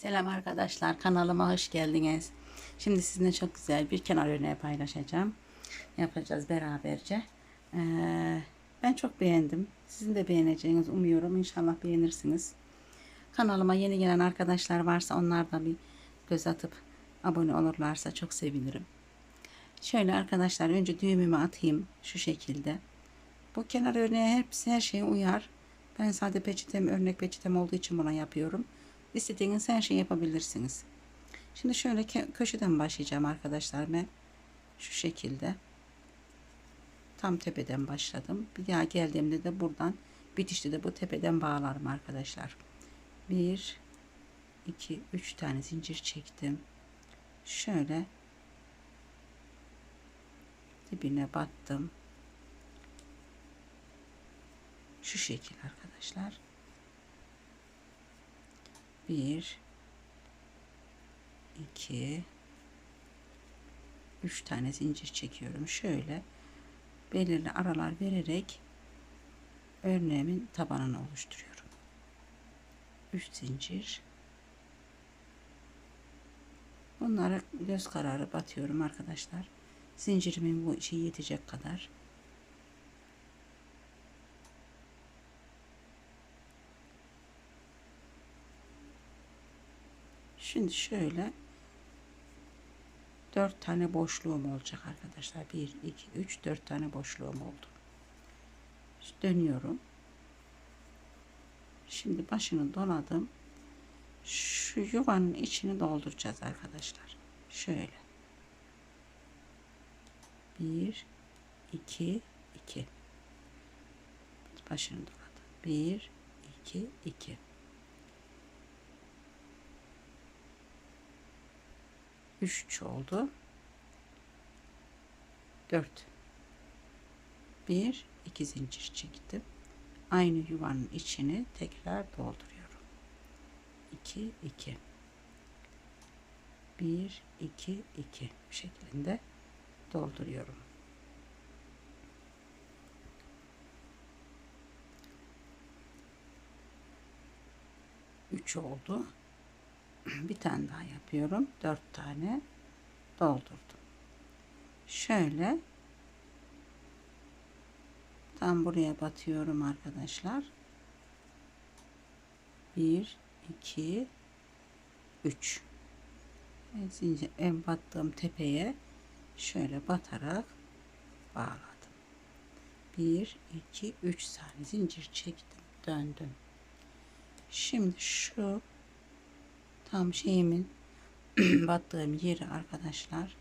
Selam arkadaşlar kanalıma hoş geldiniz. Şimdi sizinle çok güzel bir kenar örneği paylaşacağım. Yapacağız beraberce. Ee, ben çok beğendim. Sizin de beğeneceğinizi umuyorum. İnşallah beğenirsiniz. Kanalıma yeni gelen arkadaşlar varsa onlar da bir göz atıp abone olurlarsa çok sevinirim. Şöyle arkadaşlar önce düğümümü atayım şu şekilde. Bu kenar örneğe hepsi her şeye uyar. Ben sade peçetem örnek peçetem olduğu için buna yapıyorum. İstediğiniz her şeyi yapabilirsiniz. Şimdi şöyle köşeden başlayacağım arkadaşlar ben. Şu şekilde. Tam tepeden başladım. Bir daha geldiğimde de buradan bitişte de bu tepeden bağlarım arkadaşlar. 1 2 3 tane zincir çektim. Şöyle dibine battım. Şu şekil arkadaşlar. Bir, iki, üç tane zincir çekiyorum. Şöyle belirli aralar vererek örneğimin tabanını oluşturuyorum. Üç zincir. Bunlara göz kararı batıyorum arkadaşlar. Zincirimin bu işi yetecek kadar. Şimdi şöyle dört tane boşluğum olacak arkadaşlar. Bir, iki, üç, dört tane boşluğum oldu. Dönüyorum. Şimdi başını doladım. Şu yuvanın içini dolduracağız arkadaşlar. Şöyle. Bir, iki, iki. Başını doladım. Bir, iki, iki. 3 oldu. 4 1 2 zincir çektim. Aynı yuvanın içini tekrar dolduruyorum. 2 2 1 2 2 şeklinde dolduruyorum. Üç oldu bir tane daha yapıyorum. Dört tane doldurdum. Şöyle tam buraya batıyorum arkadaşlar. Bir, iki, üç. Zincir en battığım tepeye şöyle batarak bağladım. Bir, iki, üç tane zincir çektim, döndüm. Şimdi şu tam şeyimin battığım yeri arkadaşlar.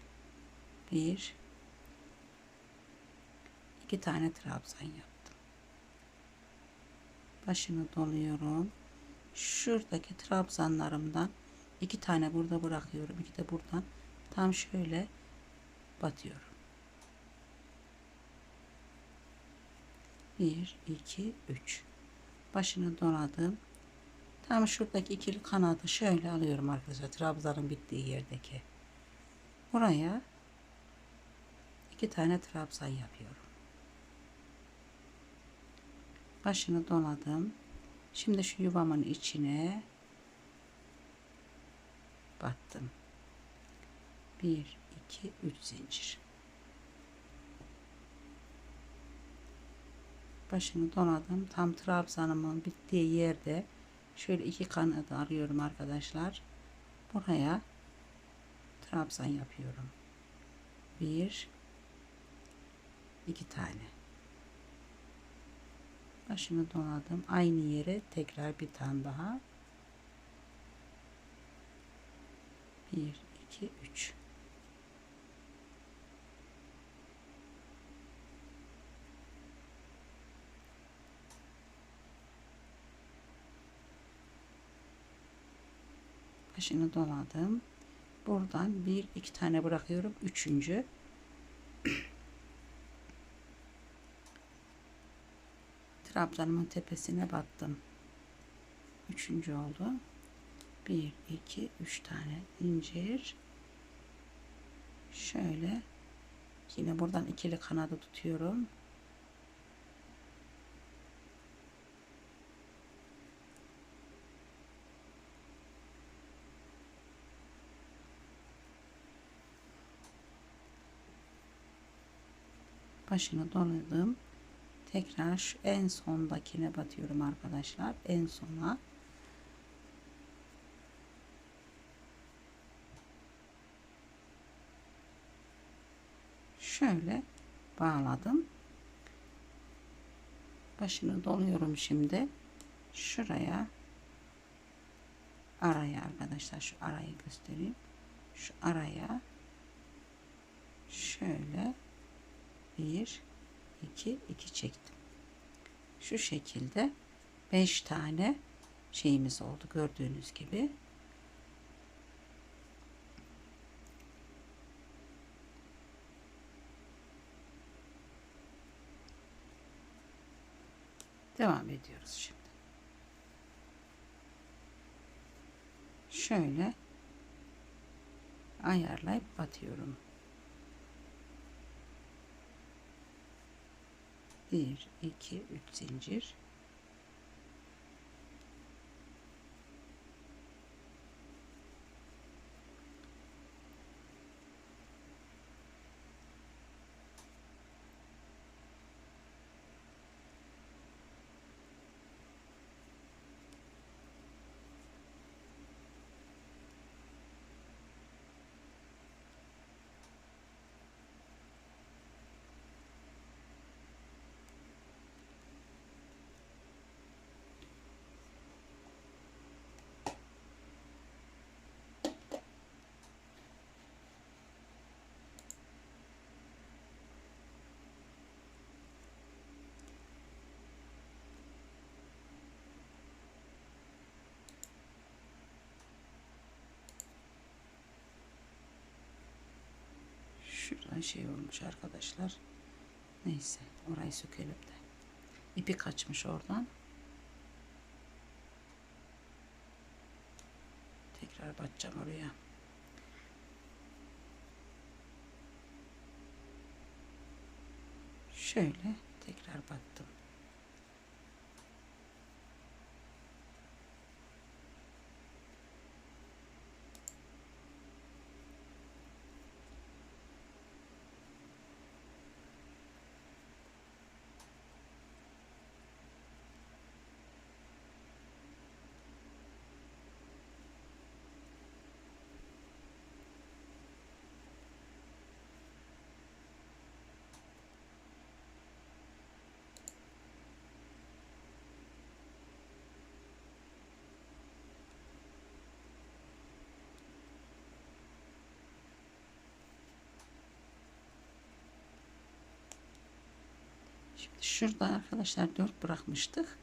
Bir. İki tane trabzan yaptım. Başını doluyorum. Şuradaki trabzanlarımdan iki tane burada bırakıyorum. İki de buradan tam şöyle batıyorum. Bir iki üç. Başını doladım Tam şuradaki ikili kanadı şöyle alıyorum arkadaşlar. Trabzanın bittiği yerdeki. Buraya iki tane trabzan yapıyorum. Başını doladım. Şimdi şu yuvamın içine battım. Bir, iki, üç zincir. Başını doladım. Tam trabzanımın bittiği yerde Şöyle iki kanadı arıyorum arkadaşlar. Buraya trabzan yapıyorum. Bir, iki tane. Başını doladım. Aynı yere tekrar bir tane daha. Bir, iki, üç. Başını doladım. Buradan bir iki tane bırakıyorum. Üçüncü. Trabzanımın tepesine battım. Üçüncü oldu. Bir, iki, üç tane zincir. Şöyle yine buradan ikili kanadı tutuyorum. Başını doladım. Tekrar şu en sondakine batıyorum arkadaşlar. En sona. Şöyle bağladım. Başını doluyorum şimdi. Şuraya araya arkadaşlar şu arayı göstereyim. Şu araya şöyle bir iki iki çektim. Şu şekilde beş tane şeyimiz oldu gördüğünüz gibi. Devam ediyoruz şimdi. Şöyle ayarlayıp batıyorum. Bir, iki, üç zincir. Şuradan şey olmuş arkadaşlar. Neyse orayı sökelim de. İpi kaçmış oradan. Tekrar batacağım oraya. Şöyle tekrar battım. Şimdi şurada arkadaşlar 4 bırakmıştık.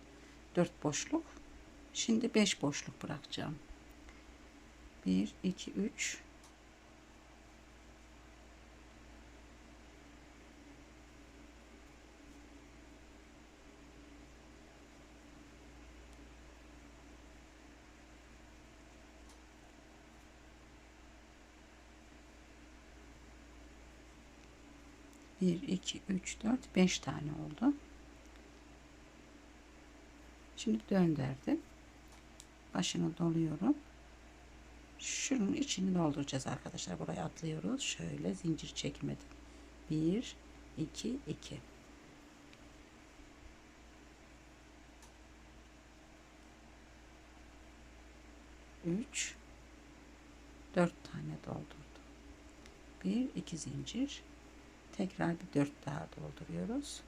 4 boşluk. Şimdi 5 boşluk bırakacağım. 1 2 3 1 2 3 4 5 tane oldu. Şimdi döndürdüm. Başını doluyorum. Şunun içini dolduracağız arkadaşlar. Buraya atlıyoruz. Şöyle zincir çekmedim. 1 2 2 3 4 tane doldurdum. 1 2 zincir tekrar bir 4 daha dolduruyoruz.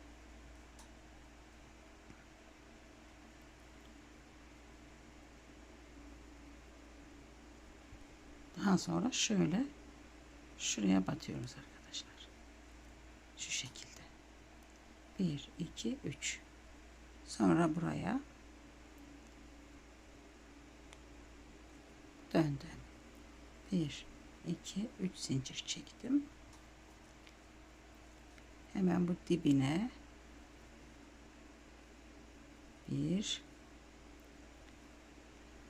Daha sonra şöyle şuraya batıyoruz arkadaşlar. Şu şekilde. 1 2 3 sonra buraya döndüm. 1 2 3 zincir çektim. Hemen bu dibine bir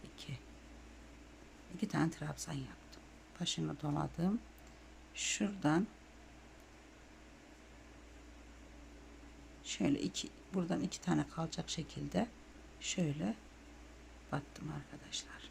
iki iki tane trabzan yaptım. Başını doladım. Şuradan şöyle iki buradan iki tane kalacak şekilde şöyle battım arkadaşlar.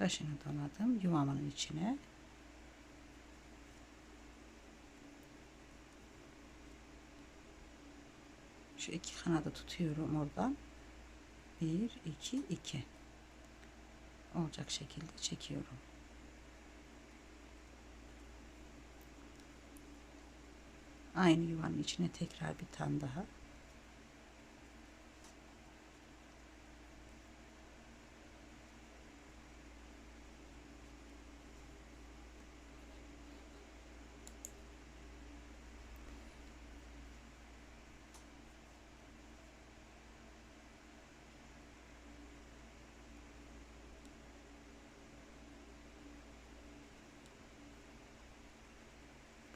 Başını doladım yuvamın içine. Şu iki kanadı tutuyorum oradan. Bir, iki, iki. Olacak şekilde çekiyorum. Aynı yuvanın içine tekrar bir tane daha.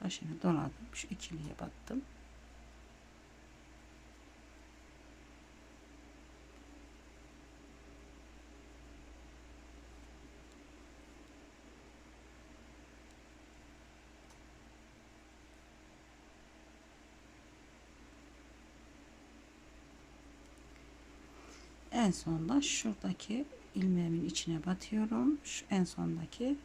Başını doladım. Şu ikiliye battım. En sonda şuradaki ilmeğimin içine batıyorum. Şu en sondaki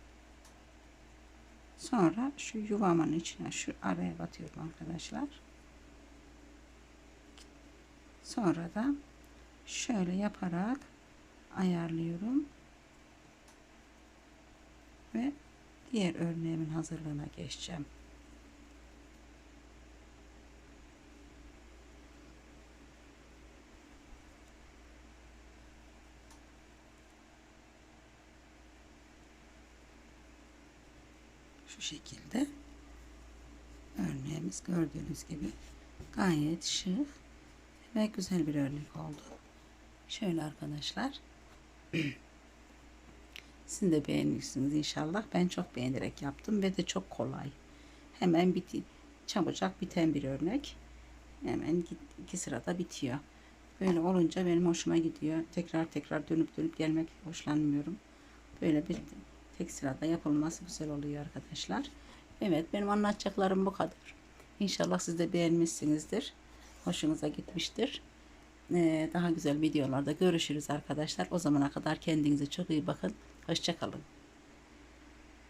Sonra şu yuvamın içine şu araya batıyorum arkadaşlar. Sonra da şöyle yaparak ayarlıyorum. Ve diğer örneğimin hazırlığına geçeceğim. Şu şekilde örneğimiz gördüğünüz gibi gayet şık ve güzel bir örnek oldu. Şöyle arkadaşlar. Sizin de beğenirsiniz inşallah. Ben çok beğenerek yaptım ve de çok kolay. Hemen biti, çabucak biten bir örnek. Hemen iki sırada bitiyor. Böyle olunca benim hoşuma gidiyor. Tekrar tekrar dönüp dönüp gelmek hoşlanmıyorum. Böyle bir tek sırada yapılması güzel oluyor arkadaşlar. Evet benim anlatacaklarım bu kadar. İnşallah siz de beğenmişsinizdir. Hoşunuza gitmiştir. Ee, daha güzel videolarda görüşürüz arkadaşlar. O zamana kadar kendinize çok iyi bakın. Hoşçakalın.